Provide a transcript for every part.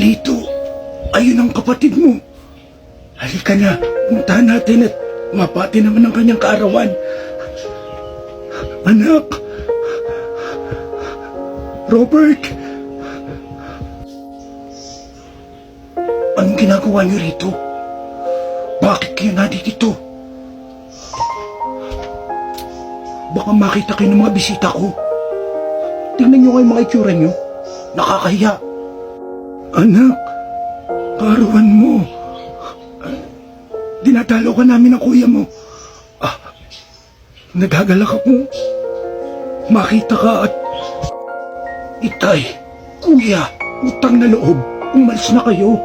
Lito, ayun ang kapatid mo. Halika na, puntahan natin at mapati naman ang kanyang kaarawan. Anak! Robert! Anong ginagawa niyo rito? Bakit kayo nandito? Baka makita kayo ng mga bisita ko. Tingnan niyo kayo mga itsura niyo. Nakakahiya. Anak, kaarawan mo. Dinadalaw ka namin ng kuya mo. Ah, nagagalak ako. Makita ka at... Itay, kuya, utang na loob. Umalis na kayo.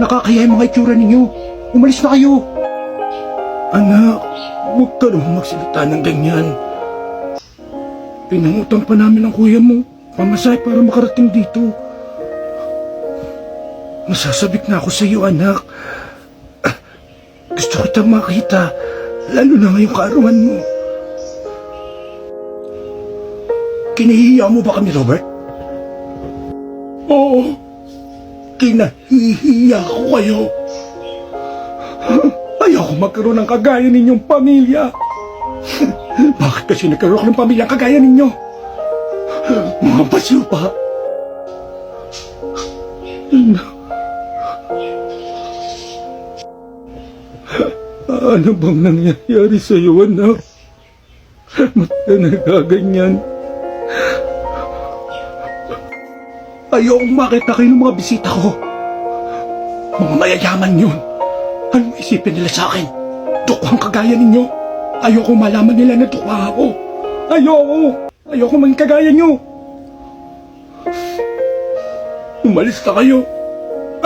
Nakakaya yung mga itsura ninyo. Umalis na kayo. Anak, huwag ka naman magsalita ng ganyan. Pinangutang pa namin ang kuya mo. Pamasay para makarating dito. Masasabik na ako sa iyo, anak. Gusto kita makita, lalo na ngayong kaarawan mo. Kinahihiya mo ba kami, Robert? Oo. Kinahihiya ko kayo. Ayoko magkaroon ng kagaya ninyong pamilya. Bakit kasi nagkaroon ako ng pamilya kagaya ninyo? Mga basiw pa. Ano bang nangyayari sa iyo, anak? Ba't ka nagaganyan? Ayokong makita kayo ng mga bisita ko. Mga mayayaman yun. Anong isipin nila sa akin? Dukwang kagaya ninyo. Ayoko malaman nila na dukwa ako. Ayoko. Ayoko man kagaya nyo. Umalis na kayo.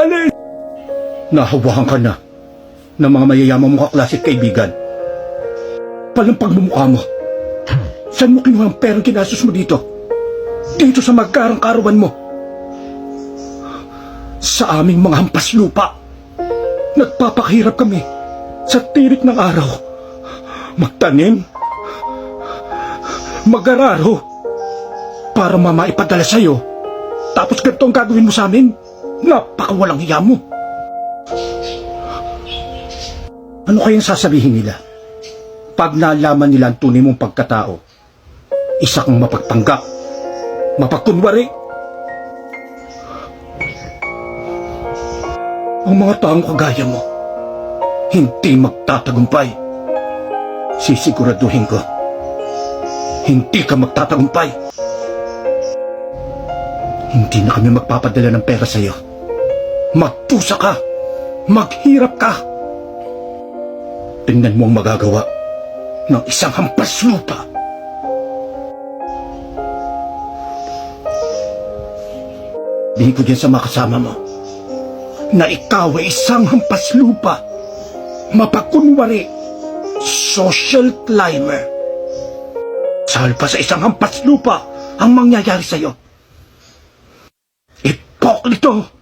Alis! Nahawakan ka na ng mga mayayaman mong kaklase at kaibigan. Palampag mo mukha mo. Saan mo kinuha ang perang kinasos mo dito? Dito sa magkarang karawan mo. Sa aming mga hampas lupa. Nagpapakahirap kami sa tirik ng araw. Magtanim. Mag-araro. Para mamaipadala sa'yo. Tapos ganito ang gagawin mo sa amin. Napakawalang hiya mo. Ano kayang sasabihin nila? Pag nalaman nila ang tunay mong pagkatao, isa kang mapagpanggap, mapagkunwari. Ang mga taong kagaya mo, hindi magtatagumpay. Sisiguraduhin ko, hindi ka magtatagumpay. Hindi na kami magpapadala ng pera sa'yo. Magpusa ka! Maghirap ka! Tingnan mo ang magagawa ng isang hampas lupa. Di ko dyan sa mga kasama mo na ikaw ay isang hampas lupa, mapagkunwari, social climber. Salpa sa isang hampas lupa ang mangyayari sa'yo. Ipoklito!